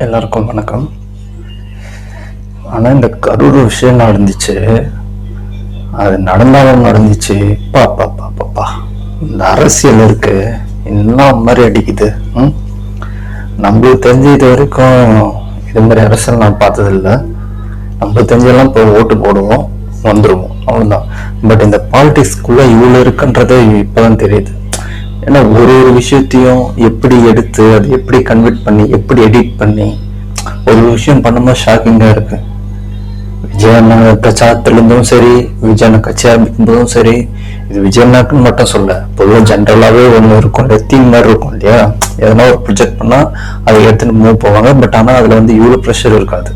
எல்லாருக்கும் வணக்கம். ஆனால் இந்த கரூர் விஷயம் நடந்துச்சு. அது நடந்தாலும் நடந்துச்சு. பா பா பா பாப்பா இந்த அரசியல் இருக்கு. என்ன மாதிரி அடிக்குது ம்? நம்மளுக்கு தெரிஞ்ச இது வரைக்கும் இது மாதிரி அரசியல் நான் பார்த்ததில்ல. நம்மளுக்கு தெரிஞ்செல்லாம் இப்போ ஓட்டு போடுவோம் வந்துடுவோம் அவ்வளோதான் பட் இந்த பாலிடிக்ஸ்குள்ளே இவ்வளோ இருக்குன்றதே இப்போ தான் தெரியுது. ஏன்னா ஒரு ஒரு விஷயத்தையும் எப்படி எடுத்து அது எப்படி கன்வெர்ட் பண்ணி எப்படி எடிட் பண்ணி ஒரு விஷயம் பண்ணும்போது ஷாக்கிங்காக இருக்கு. விஜயண்ணா பிரச்சாரத்திலிருந்தும் சரி விஜயண்ணா கட்சி ஆரம்பிக்கும் போதும் சரி இது விஜயண்ணாக்குன்னு மட்டும் சொல்ல. பொதுவாக ஜென்ரலாகவே ஒன்று இருக்கும் தீம் மாதிரி இருக்கும் இல்லையா? எதனா ஒரு ப்ரொஜெக்ட் பண்ணால் அதை எடுத்துன்னு மூவ் போவாங்க. பட் ஆனால் அதில் வந்து இவ்வளோ ப்ரெஷர் இருக்காது.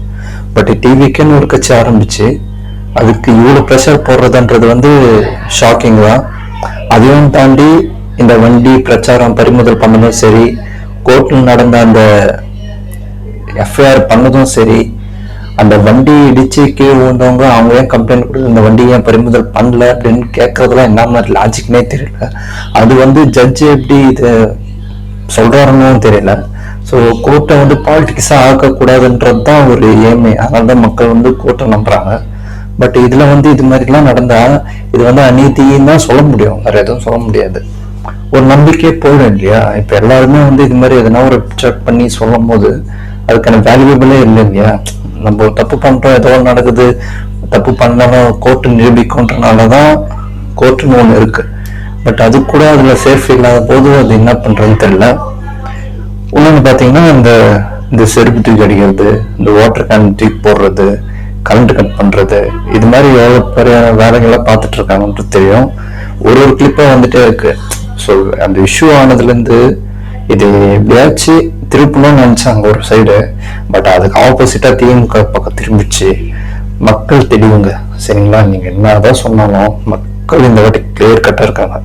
பட் டிவிக்குன்னு ஒரு கட்சி ஆரம்பிச்சு அதுக்கு இவ்வளோ ப்ரெஷர் போடுறதுன்றது வந்து ஷாக்கிங் தான் அதையும் தாண்டி இந்த வண்டி பிரச்சாரம் பறிமுதல் பண்ணதும் சரி கோர்ட்டில் நடந்த அந்த எஃப்ஐஆர் பண்ணதும் சரி அந்த வண்டி இடிச்சு கீழே விழுந்தவங்க அவங்க ஏன் கம்ப்ளைண்ட் கொடுத்து இந்த வண்டி ஏன் பறிமுதல் பண்ணல அப்படின்னு கேட்கறதுலாம் என்ன மாதிரி லாஜிக்னே தெரியல. அது வந்து ஜட்ஜு எப்படி இது சொல்றாருன்னு தெரியல. ஸோ கோர்ட்டை வந்து பாலிட்டிக்ஸாக ஆக்கக்கூடாதுன்றது தான் ஒரு ஏமை அதனால தான் மக்கள் வந்து கோர்ட்டை நம்புறாங்க. பட் இதில் வந்து இது மாதிரிலாம் நடந்தால் இது வந்து அநீதின்னு தான் சொல்ல முடியும். வேறு எதுவும் சொல்ல முடியாது. ஒரு நம்பிக்கையே போயிடும் இல்லையா? இப்ப எல்லாருமே வந்து இது மாதிரி எதனா ஒரு செக் பண்ணி சொல்லும் போது அதுக்கான வேல்யூபிளே இல்லை இல்லையா? நம்ம தப்பு பண்றோம் ஏதோ நடக்குது. தப்பு பண்ணாலும் கோர்ட்டு நிரூபிக்கும்ன்றனால தான் கோர்ட்டுன்னு ஒன்று இருக்கு. பட் அது கூட அதுல சேஃப் இல்லாத போது அது என்ன பண்றதுன்னு தெரியல. இன்னொன்று பார்த்தீங்கன்னா இந்த இந்த செருப்பு தூக்கி அடிக்கிறது இந்த வாட்டர் கேன் தூக்கி போடுறது கரண்ட் கட் பண்ணுறது இது மாதிரி எவ்வளோ பெரிய வேலைகள்லாம் பார்த்துட்ருக்காங்கன்றது தெரியும். ஒரு ஒரு கிளிப்பாக வந்துட்டே இருக்கு. ஸோ அந்த இஷ்யூ ஆனதுலேருந்து இது எப்படியாச்சும் திருப்பணும்னு நினச்சாங்க ஒரு சைடு பட் அதுக்கு ஆப்போசிட்டாக திமுக பக்கம் திரும்பிச்சு மக்கள் தெளிவுங்க சரிங்களா? நீங்கள் என்ன தான் சொன்னாலும் மக்கள் இந்த வாட்டி கிளியர் கட்டாக இருக்காங்க.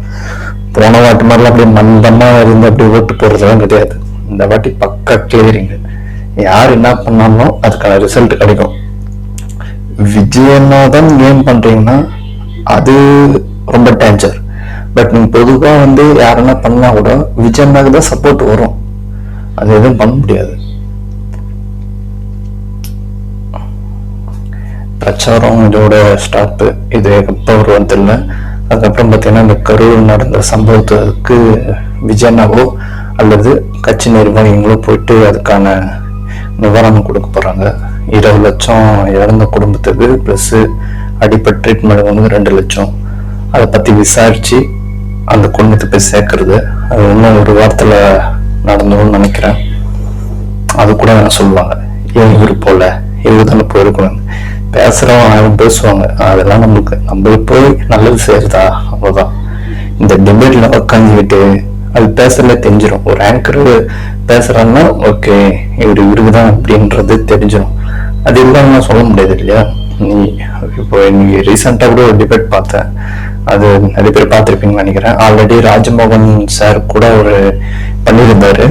போன வாட்டி மாதிரிலாம் அப்படியே மந்தமாக இருந்து அப்படியே ஓட்டு போடுறதுலாம் கிடையாது. இந்த வாட்டி பக்கா கிளியரிங்க யார் என்ன பண்ணாலும் அதுக்கான ரிசல்ட் கிடைக்கும். விஜயன்னா தான் கேம் பண்ணுறீங்கன்னா அது ரொம்ப டேஞ்சர் பட் நீங்க பொதுவா வந்து யாருன்னா பண்ணா கூட விஜயண்ணாக்கு தான் சப்போர்ட் வரும். அது எதுவும் பண்ண முடியாது. பிரச்சாரம் இதோட ஸ்டார்ட் இது எப்போ வருவோம் தெரியல. அதுக்கப்புறம் பார்த்தீங்கன்னா இந்த கரூர் நடந்த சம்பவத்துக்கு விஜயனாவோ அல்லது கட்சி நிர்வாகிகளோ போயிட்டு அதுக்கான நிவாரணம் கொடுக்க போகிறாங்க இருபது லட்சம் இறந்த குடும்பத்துக்கு ப்ளஸ்ஸு அடிப்பட் ட்ரீட்மெண்ட் வந்து ரெண்டு லட்சம். அதை பற்றி விசாரித்து அந்த குடும்பத்தை போய் சேர்க்கறது அது இன்னும் ஒரு வாரத்தில் நடந்துடும் நினைக்கிறேன். அது கூட என்ன சொல்லுவாங்க. ஏன் இவர் போல? இவர் தானே போயிருக்கணும். பேசுறவங்க ஆயிரம் பேசுவாங்க. அதெல்லாம் நமக்கு நம்ம போய் நல்லது செய்யறதா? அவ்வளோதான் இந்த டிபேட்டில் உட்காந்துக்கிட்டு அது பேசுறதுல தெரிஞ்சிடும் ஒரு ஆங்கர் பேசுறாங்கன்னா ஓகே இவர் இவருக்கு தான் அப்படின்றது தெரிஞ்சிடும் அது இல்லாமல் சொல்ல முடியாது இல்லையா? நீ இப்போ நீ ரீசெண்டாக கூட ஒரு டிபேட் பார்த்தேன். அது நிறைய பேர் பார்த்துருப்பீங்கன்னு நினைக்கிறேன். ஆல்ரெடி ராஜமோகன் சார் கூட ஒரு பண்ணியிருந்தாரு.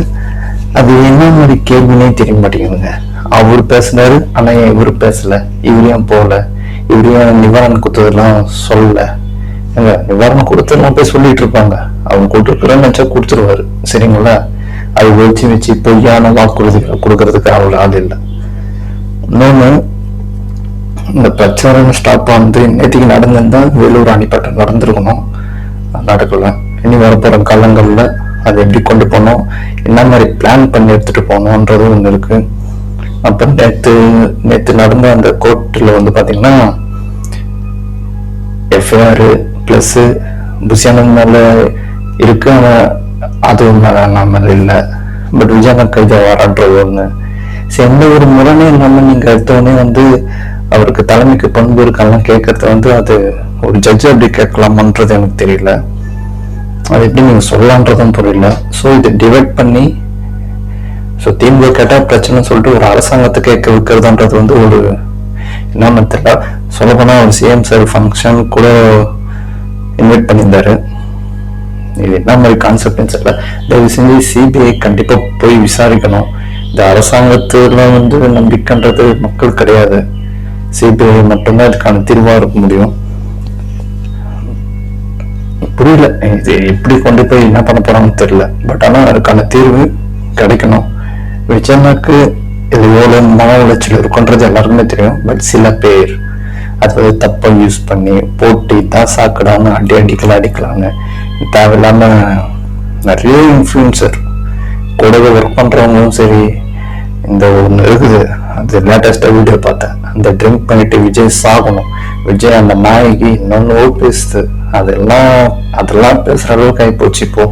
அது என்ன மாதிரி கேள்வினே தெரிய மாட்டேங்குதுங்க. அவர் பேசினாரு ஆனால் இவர் பேசலை. இவரையும் போகல? இவரையும் நிவாரணம் கொடுத்ததெல்லாம் சொல்லலை? ஏங்க நிவாரணம் கொடுத்ததெல்லாம் போய் சொல்லிட்டு இருப்பாங்க. அவங்க கொடுத்துருக்குறேன்னு நினைச்சா கொடுத்துருவாரு. சரிங்களா? அது வச்சு வச்சு பொய்யான வாக்குறுதிகளை கொடுக்கறதுக்கு அவ்வளோ ஆள் இல்லை. இன்னொன்று இந்த பிரச்சாரம் ஸ்டாப் ஆனது நேற்றுக்கு நடந்திருந்தா வேலூர் அணிப்பட்டம் நடந்திருக்கணும். அது இனி வரப்போகிற காலங்களில் அதை எப்படி கொண்டு போகணும்? என்ன மாதிரி பிளான் பண்ணி எடுத்துட்டு போகணுன்றது ஒன்று இருக்கு அப்புறம் நேற்று நேற்று நடந்த அந்த கோர்ட்டில் வந்து பார்த்தீங்கன்னா எஃப்ஐஆர் ப்ளஸ்ஸு புசியானந்த் மேலே இருக்கு ஆனால் அது மேலே நான் இல்லை. பட் விஜயானந்த் கைது வரான்றது ஒன்று சரி எந்த ஒரு முரணே இல்லாமல் நீங்கள் எடுத்தோடனே வந்து அவருக்கு தலைமைக்கு பண்பு இருக்காலாம் கேட்கறது வந்து அது ஒரு ஜட்ஜ் அப்படி கேட்கலாமான்றது எனக்கு தெரியல. அது எப்படி நீங்கள் சொல்லலான்றதும் புரியல. ஸோ இதை டிவைட் பண்ணி ஸோ திமுக கேட்டால் பிரச்சனை சொல்லிட்டு ஒரு அரசாங்கத்தை கேட்க வைக்கிறதுன்றது வந்து ஒரு என்னன்னு தெரியல. சொல்லப்போனால் ஒரு சிஎம் சார் ஃபங்க்ஷன் கூட இன்வைட் பண்ணியிருந்தாரு. இது என்ன மாதிரி கான்செப்ட்னு தெரியல. தயவு செஞ்சு சிபிஐ கண்டிப்பாக போய் விசாரிக்கணும். இந்த அரசாங்கத்துல வந்து நம்பிக்கைன்றது மக்கள் கிடையாது. சிபிஐ மட்டும்தான் இதுக்கான தீர்வாக இருக்க முடியும். புரியல. இது எப்படி கொண்டு போய் என்ன பண்ண போறாங்கன்னு தெரியல. பட் ஆனால் அதுக்கான தீர்வு கிடைக்கணும். விஜயனாக்கு இது எவ்வளோ மன உளைச்சல் இருக்குன்றது எல்லாருக்குமே தெரியும். பட் சில பேர் அது வந்து யூஸ் பண்ணி போட்டு தான் சாக்கடான்னு அடி அடிக்கலாம் அடிக்கலான்னு தேவையில்லாம நிறைய இன்ஃப்ளூயன்சர் கூடவே ஒர்க் பண்ணுறவங்களும் சரி இந்த ஒன்று இருக்குது. அது லேட்டஸ்டாக வீடியோ பார்த்தேன். அந்த ட்ரிங்க் பண்ணிட்டு விஜய் சாகணும். விஜய் அந்த நாய்க்கு இன்னொன்னு பேசுது அதெல்லாம் அதெல்லாம் பேசுற அளவுக்கு ஆகிப்போச்சு இப்போ.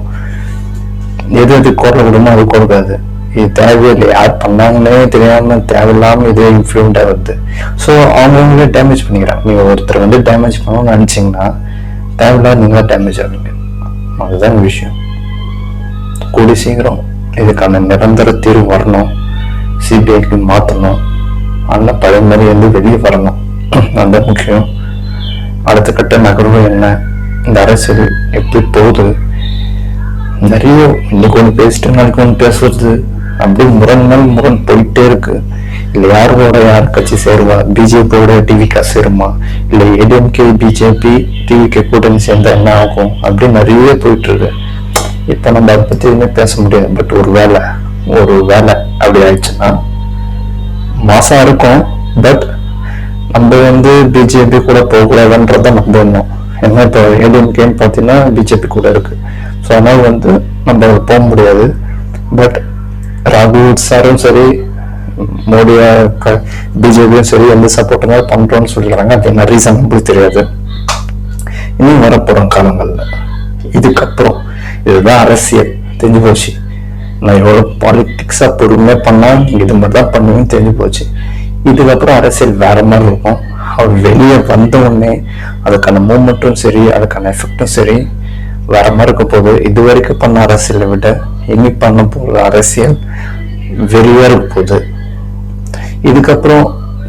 எது எது குரல் விடுமோ அது கொடுக்காது இது தேவையில்லை யார் பண்ணாங்கன்னே தெரியாம தேவையில்லாம இதே இன்ஃப்ளூயண்டா வருது. ஸோ அவங்களே டேமேஜ் பண்ணிக்கிறாங்க. நீங்க ஒருத்தர் வந்து டேமேஜ் பண்ணணும்னு நினைச்சீங்கன்னா தேவையில்லாத நீங்களா டேமேஜ் ஆகுங்க அதுதான் விஷயம். கூடி சீக்கிரம் இதுக்கான நிரந்தர தீர்வு வரணும். சிபிஐக்கு மாற்றணும் அதெல்லாம் பழைய மாதிரி வந்து வெளியே வரணும். அந்த முக்கியம். அடுத்த கட்ட நகர்வு என்ன? இந்த அரசியல் எப்படி போகுது? நிறைய இன்னைக்கு ஒன்று பேசிட்டு நாளைக்கு ஒன்று பேசுறது. அப்படியே முரண் மேல் முரண் போயிட்டே இருக்கு. இல்லை யாரோட யார் கட்சி சேருவா? பிஜேபியோட டிவிகா சேருமா? இல்லை ஏடிஎம்கே பிஜேபி டிவிகே கூட்டணி சேர்ந்தா என்ன ஆகும்? அப்படி நிறைய போயிட்டு இருக்கு. இப்போ நம்ம அதை பற்றி எதுவுமே பேச முடியாது. பட் ஒரு வேலை ஒரு வேலை அப்படி ஆயிடுச்சுன்னா மாசம் இருக்கும். பட் நம்ம வந்து பிஜேபி கூட போகக்கூடாதுன்றத நம்ம இன்னும் ஏன்னா இப்போ ஏடிஎம்கேன்னு பார்த்தீங்கன்னா பிஜேபி கூட இருக்கு. ஸோ அதனால் வந்து நம்ம போக முடியாது. பட் ராகுல் சாரும் சரி மோடியா பிஜேபியும் சரி எந்த சப்போர்ட்டுங்க பண்றோம்னு சொல்லிடுறாங்க. அது என்ன ரீசன் நம்மளுக்கு தெரியாது. இன்னும் வரப்போறோம் காலங்களில் இதுக்கப்புறம் இதுதான் அரசியல். தெரிஞ்சு போச்சு நான் எவ்வளோ பாலிட்டிக்ஸாக பொறுமையாக பண்ணால் இது மாதிரி தான் பண்ணுவேன்னு தெரிஞ்சு போச்சு. இதுக்கப்புறம் அரசியல் வேற மாதிரி இருக்கும். அவர் வெளியே வந்த உடனே அதுக்கான மூமெண்ட்டும் சரி அதுக்கான எஃபெக்டும் சரி வேற மாதிரி இருக்க போகுது. இது வரைக்கும் பண்ண அரசியலை விட இனி பண்ண போகிற அரசியல் வெளியே இருக்க போகுது. இதுக்கப்புறம்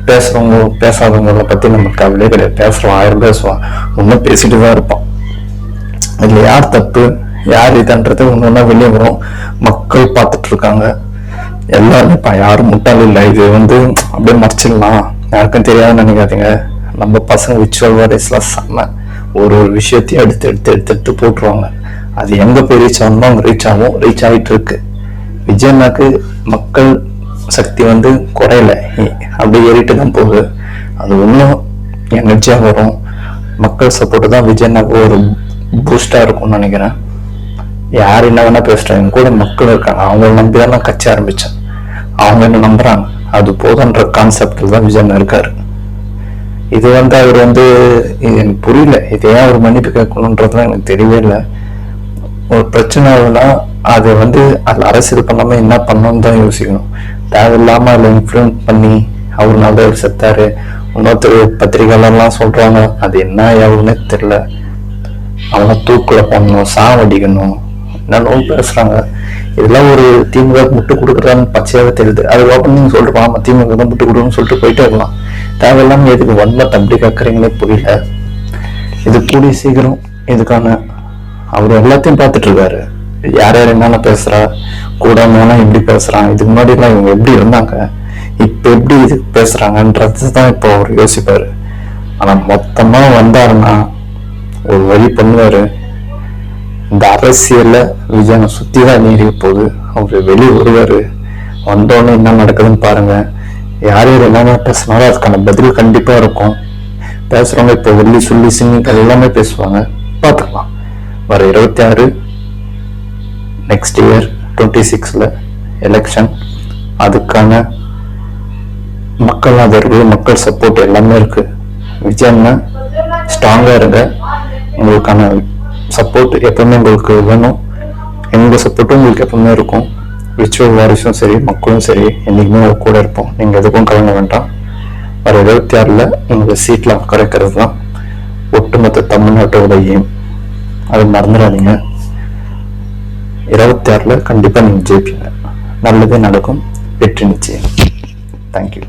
பேசுறவங்க பேசாதவங்கள பத்தி நமக்கு கவலையே கிடையாது. பேசுறோம் ஆயிரம் பேசுவான். ஒன்றும் பேசிட்டு தான் இருப்பான். இதுல யார் தப்பு? யார் இதுன்றது ஒன்று ஒன்றா வெளியே வரும். மக்கள் பார்த்துட்டு இருக்காங்க எல்லாரும் இப்போ யாரும் முட்டாள் இல்லை இது வந்து அப்படியே மறைச்சிடலாம். யாருக்கும் தெரியாதுன்னு நினைக்காதீங்க. நம்ம பசங்க விச்சுவல் வாரிஸ்லாம் செம்ம. ஒரு ஒரு விஷயத்தையும் எடுத்து எடுத்து எடுத்து எடுத்து போட்டுருவாங்க. அது எங்கே போய் ரீச் ஆகணுமோ அங்கே ரீச் ஆகும். ரீச் ஆகிட்டு இருக்கு விஜயனாக்கு மக்கள் சக்தி வந்து குறையல. அப்படியே ஏறிட்டு தான் போகுது. அது இன்னும் எனர்ஜியாக வரும். மக்கள் சப்போர்ட்டு தான் விஜயனாக்கு ஒரு பூஸ்டாக இருக்கும்னு நினைக்கிறேன். யார் என்ன வேணா பேசுறாங்க என் கூட மக்கள் இருக்காங்க அவங்கள நம்பி தான் நான் கட்சி ஆரம்பிச்சேன். அவங்க என்ன நம்புறாங்க? அது போதுன்ற கான்செப்டில் தான் விஜயன் இருக்காரு. இது வந்து அவர் வந்து இது எனக்கு புரியல. இது ஏன் அவர் மன்னிப்பு கேட்கணுன்றதுலாம் எனக்கு தெரியவே இல்லை. ஒரு பிரச்சனை ஆகுதுன்னா அதை வந்து அதில் அரசியல் பண்ணாம என்ன பண்ணணும்னு தான் யோசிக்கணும். தேவையில்லாம அதில் இன்ஃப்ளூயன்ஸ் பண்ணி அவர் செத்தாரு. இன்னொருத்தர் பத்திரிகைலாம் சொல்றாங்க அது என்ன எவ்வளோன்னே தெரியல. அவனை தூக்குல போடணும் சாவடிக்கணும். என்னென்னோ பேசுறாங்க. இதெல்லாம் ஒரு திமுக முட்டு கொடுக்குறான்னு பச்சையாக தெரியுது. அதுக்கப்புறம் நீங்கள் சொல்லிட்டு ஆமா திமுக தான் முட்டு கொடுக்கணும்னு சொல்லிட்டு போயிட்டே இருக்கலாம். தேவையில்லாம எதுக்கு வன்மை தம்பி கேட்குறீங்களே புரியல. இது கூடிய சீக்கிரம் இதுக்கான அவர் எல்லாத்தையும் பார்த்துட்டு இருக்காரு. யார் யார் என்னென்ன பேசுறா கூட இருந்தவனா எப்படி பேசுறான் இதுக்கு முன்னாடிலாம் இவங்க எப்படி இருந்தாங்க இப்போ எப்படி இது பேசுறாங்கன்றது தான் இப்போ அவர் யோசிப்பாரு. ஆனால் மொத்தமாக வந்தாருன்னா ஒரு வழி பண்ணுவார். இந்த அரசியலில் விஜயனை சுத்தி தான் நீடிக்க போகுது. அவர் வெளியே வருவாரு வந்தோடனே என்ன நடக்குதுன்னு பாருங்க. யார் யார் என்னென்ன பேசினாலும் அதுக்கான பதில் கண்டிப்பா இருக்கும். பேசுறவங்க இப்போ வெள்ளி சொல்லி சின்னி எல்லாமே பேசுவாங்க. பார்த்துக்கலாம் வர இருபத்தி ஆறு நெக்ஸ்ட் இயர் டுவெண்ட்டி சிக்ஸில் எலெக்ஷன் அதுக்கான மக்கள் ஆதரவு மக்கள் சப்போர்ட் எல்லாமே இருக்கு. விஜயம்னா ஸ்ட்ராங்கா இருங்க. உங்களுக்கான சப்போர்ட் எப்பவுமே உங்களுக்கு வேணும். எங்கள் சப்போர்ட்டும் உங்களுக்கு எப்பவுமே இருக்கும். விச்சுவல் வாரிசும் சரி மக்களும் சரி என்றைக்குமே உங்கள் கூட இருப்போம். நீங்கள் எதுக்கும் கலங்க வேண்டாம். வர இருபத்தி ஆறில் உங்க சீட்லாம் குறைக்கிறது தான் ஒட்டுமொத்த தமிழ்நாட்டோட எய்ம் அது மறந்துடாதீங்க. இருபத்தி ஆறில் கண்டிப்பாக நீங்கள் ஜெயிப்பீங்க. நல்லதே நடக்கும். வெற்றி நிச்சயம். தேங்க்யூ